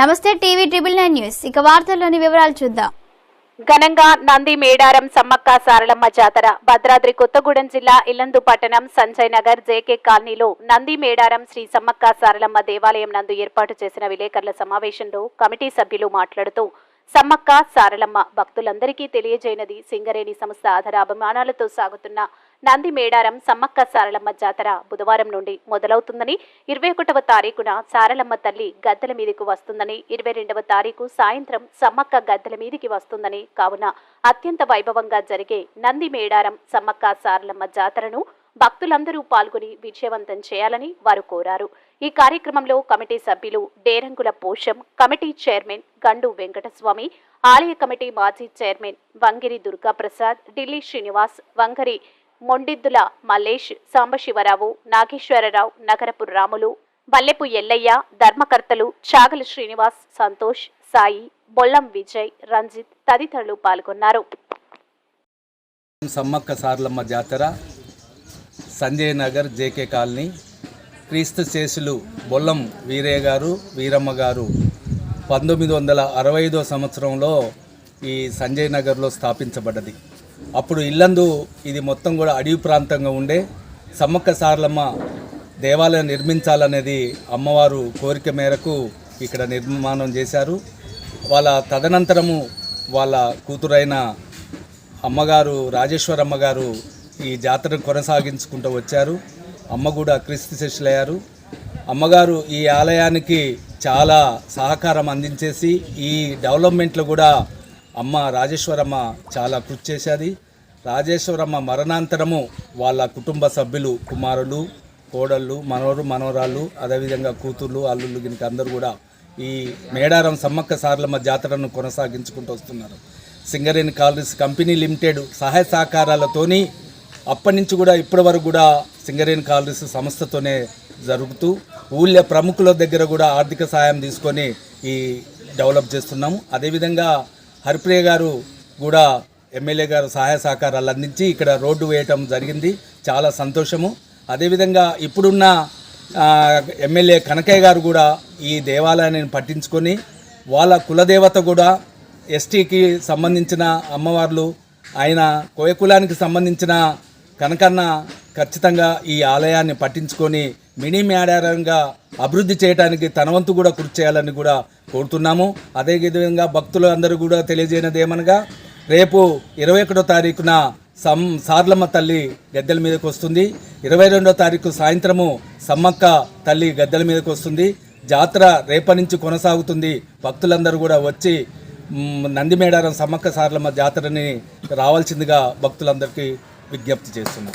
నమస్తే TV triple nine news. ఇక వార్తల్లోని వివరాలు చూద్దాం. ఘనంగా నంది మేడారం సమ్మక్క సారలమ్మ జాతర భద్రాద్రి కొత్తగూడెం జిల్లా ఇల్లందు పట్టణం సంజయ్ నగర్ జేకే కాలనీలో నంది మేడారం శ్రీ సమ్మక్క సారలమ్మ దేవాలయం నందు ఏర్పాటు చేసిన విలేకరుల సమావేశంలో కమిటీ సభ్యులు మాట్లాడుతూ సమ్మక్క సారలమ్మ భక్తులందరికీ తెలియజేయనది సింగరేణి సంస్థ ఆధార అభిమానాలతో సాగుతున్న నంది మేడారం సమ్మక్క సారలమ్మ జాతర బుధవారం నుండి మొదలవుతుందని ఇరవై ఒకటవ తారీఖున సారలమ్మ తల్లి గద్దెల మీదకు వస్తుందని ఇరవై రెండవ తారీఖు సాయంత్రం సమ్మక్క గద్దెల మీదికి వస్తుందని కావున అత్యంత వైభవంగా జరిగే నంది మేడారం సమ్మక్క సారలమ్మ జాతరను భక్తులందరూ పాల్గొని విజయవంతం చేయాలని వారు కోరారు. ఈ కార్యక్రమంలో కమిటీ సభ్యులు డేరంగుల పోషం కమిటీ చైర్మన్ గండు వెంకటస్వామి ఆలయ కమిటీ మాజీ చైర్మన్ వంగిరి దుర్గాప్రసాద్ ఢిల్లీ శ్రీనివాస్ వంగరి మొండిద్దుల మల్లేష్ సాంబశివరావు నాగేశ్వరరావు నగరపు రాములు బల్లెపు ఎల్లయ్య ధర్మకర్తలు చాగల శ్రీనివాస్ సంతోష్ సాయి బొల్లం విజయ్ రంజిత్ తదితరులు పాల్గొన్నారు. సమ్మక్క సార్లమ్మ జాతర సంజయ్ నగర్ జేకే కాలనీ క్రీస్తు శేషులు బొల్లం వీరయ్య గారు వీరమ్మ గారు పంతొమ్మిది వందల అరవై ఐదో సంవత్సరంలో ఈ సంజయ్ నగర్లో స్థాపించబడ్డది. అప్పుడు ఇల్లందు ఇది మొత్తం కూడా అడవి ప్రాంతంగా ఉండే. సమ్మక్క సారలమ్మ దేవాలయం నిర్మించాలనేది అమ్మవారు కోరిక మేరకు ఇక్కడ నిర్మాణం చేశారు. వాళ్ళ తదనంతరము వాళ్ళ కూతురైన అమ్మగారు రాజేశ్వరమ్మ గారు ఈ జాతరను కొనసాగించుకుంటూ వచ్చారు. అమ్మ కూడా క్రీస్తు శిష్యులయ్యారు. అమ్మగారు ఈ ఆలయానికి చాలా సహకారం అందించేసి ఈ డెవలప్మెంట్లో కూడా అమ్మ రాజేశ్వరమ్మ చాలా కృషి చేసేది రాజేశ్వరమ్మ మరణాంతరము వాళ్ళ కుటుంబ సభ్యులు కుమారులు కోడళ్ళు మనవరు మనవరాళ్ళు అదేవిధంగా కూతుర్లు అల్లుళ్ళు గినికి అందరూ కూడా ఈ మేడారం సమ్మక్క సార్లమ్మ జాతరను కొనసాగించుకుంటూ వస్తున్నారు. సింగరేణి కాలరీస్ కంపెనీ లిమిటెడ్ సహాయ సహకారాలతోని అప్పటి నుంచి కూడా ఇప్పటి వరకు కూడా సింగరేణి కాలరీస్ సంస్థతోనే జరుగుతూ ఊళ్ళో ప్రముఖుల దగ్గర కూడా ఆర్థిక సాయం తీసుకొని ఈ డెవలప్ చేస్తున్నాము. అదేవిధంగా హరిప్రియ గారు కూడా ఎమ్మెల్యే గారు సహాయ సహకారాలు అందించి ఇక్కడ రోడ్డు వేయటం జరిగింది. చాలా సంతోషము. అదేవిధంగా ఇప్పుడున్న ఎమ్మెల్యే కనకయ్య గారు కూడా ఈ దేవాలయాన్ని పట్టించుకొని వాళ్ళ కులదేవత కూడా ఎస్టీకి సంబంధించిన అమ్మవార్లు ఆయన కోయకులానికి సంబంధించిన కనకన్న ఖచ్చితంగా ఈ ఆలయాన్ని పట్టించుకొని మినీ మేడారంగా అభివృద్ధి చేయడానికి తన వంతు కూడా కృషి చేయాలని కూడా కోరుతున్నాము. అదేవిధంగా భక్తులు అందరూ కూడా తెలియజేయనది ఏమనగా రేపు ఇరవై ఒకటో తారీఖున సం సార్లమ్మ తల్లి గద్దెల మీదకి వస్తుంది. ఇరవై రెండో తారీఖు సాయంత్రము సమ్మక్క తల్లి గద్దెల మీదకి వస్తుంది. జాతర రేపటి నుంచి కొనసాగుతుంది. భక్తులందరూ కూడా వచ్చి నందిమేడారం సమ్మక్క సార్లమ్మ జాతరని రావాల్సిందిగా భక్తులందరికీ విజ్ఞప్తి చేస్తున్నాం.